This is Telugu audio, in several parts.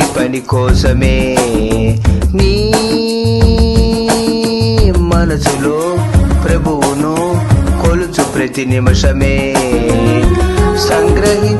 పని కోసమే. నీ మనసులో ప్రభువును కొలుచు ప్రతి నిమిషమే. సంగ్రహి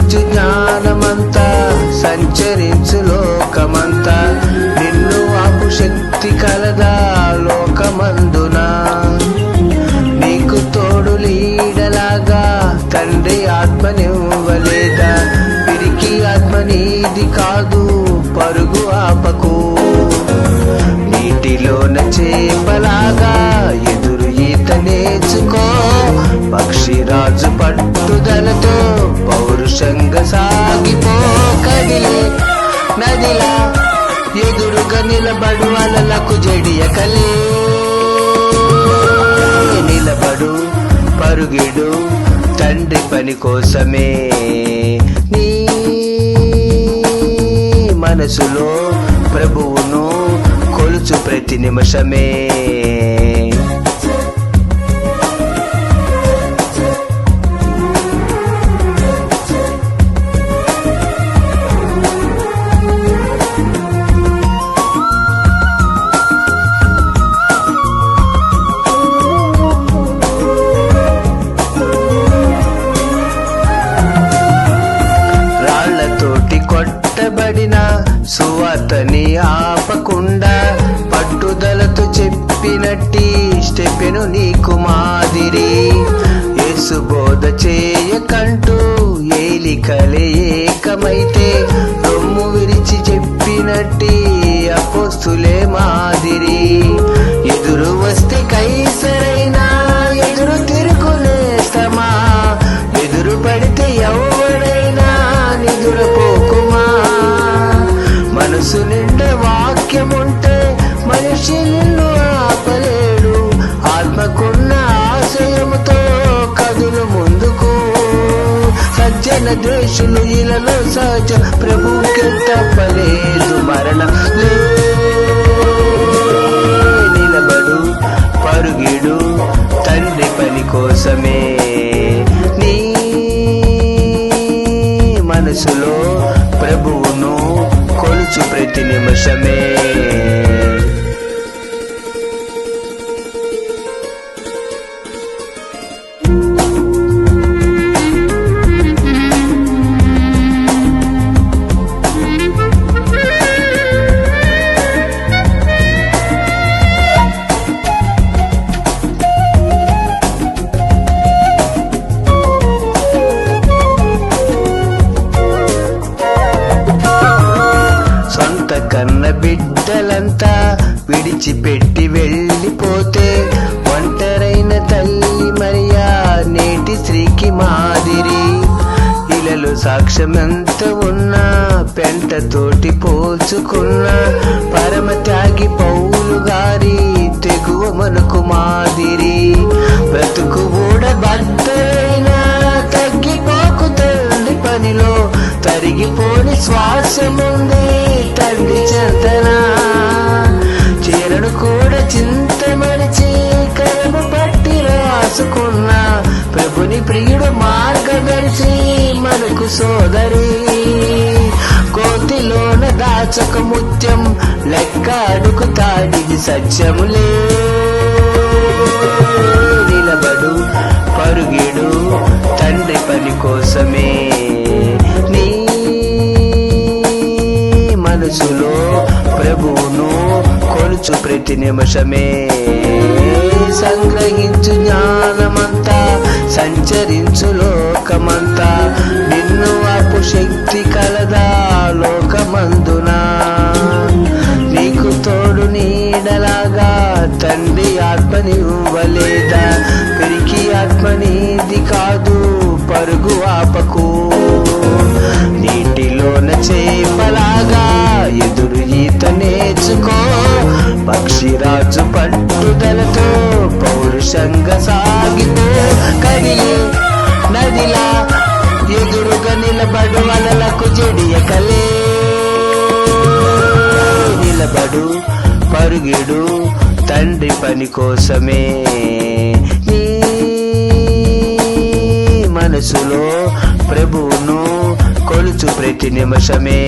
నిలబడు అలలకు జడియకలే. నిలబడు పరుగిడు తండ్రి పని కోసమే. నీ మనసులో ప్రభువును కొలుచు ప్రతి నిమిషమే. అతని ఆపకుండా పట్టుదలతో చెప్పినట్టి స్టెపెను నీకు మాదిరి. యేసు బోధ చేయకంటూ ఏలికలే ఏకమైతే రొమ్ము విరిచి చెప్పినట్టి అపోస్తులే మాదిరి. ఎదురు వస్తే కైసరైనా ఎదురు తిరుగులేస్తమా ఎదురు పడితే ఎవరు మనసు నిండా వాక్యముంటే మనిషి నిన్ను ఆపలేడు. ఆత్మకున్న ఆశయముతో కదులు ముందుకు. సజ్జన ద్వేషులు ఇలలో సహజ ప్రభుకి మరణ. కొలుచు ప్రతి నిమిషమే బిడ్డలంతా విడిచిపెట్టి వెళ్ళిపోతే ఒంటరైన తల్లి మరియా నేటి స్త్రీకి మాదిరి. ఇలలో సాక్ష్యం ఎంత ఉన్నా పెంటతోటి పోల్చుకున్న పరమ త్యాగి పౌలు గారి తెగువ మనకు మాదిరి. కరిగిపోని శ్వాసముంది తండ్రి చెంతనా చీరను కూడా చింత మరిచి కలము పట్టి రాసుకున్న ప్రభుని ప్రియుడు మార్గదర్శి మనకు సోదరి. కోతిలోన దాచక ముత్యం లెక్క అడుగుతాడిది సత్యములే నిలబడు పరుగిడు తండ్రి పని కోసమే. మనసులో ప్రభువును కొలుచు ప్రతి నిమిషమే. సంగ్రహించు జ్ఞానమంతా సంచరించు లోకమంతా. నిన్ను ఆపు శక్తి కలదా లోకమందునా. నీకు తోడు నీడలాగా తండ్రి ఆత్మనివ్వలేదా? పిరికి ఆత్మ నీది కాదు పరుగు ఆపకు. నీటిలోన చేపలాగా పౌరుషంగా సాగితే కదిలి నదిలా ఎదురుగా నిలబడు అలలకు జడియకలే. నిలబడు పరుగిడు తండ్రి పని కోసమే. నీ మనసులో ప్రభువును కొలుచు ప్రతి నిమిషమే.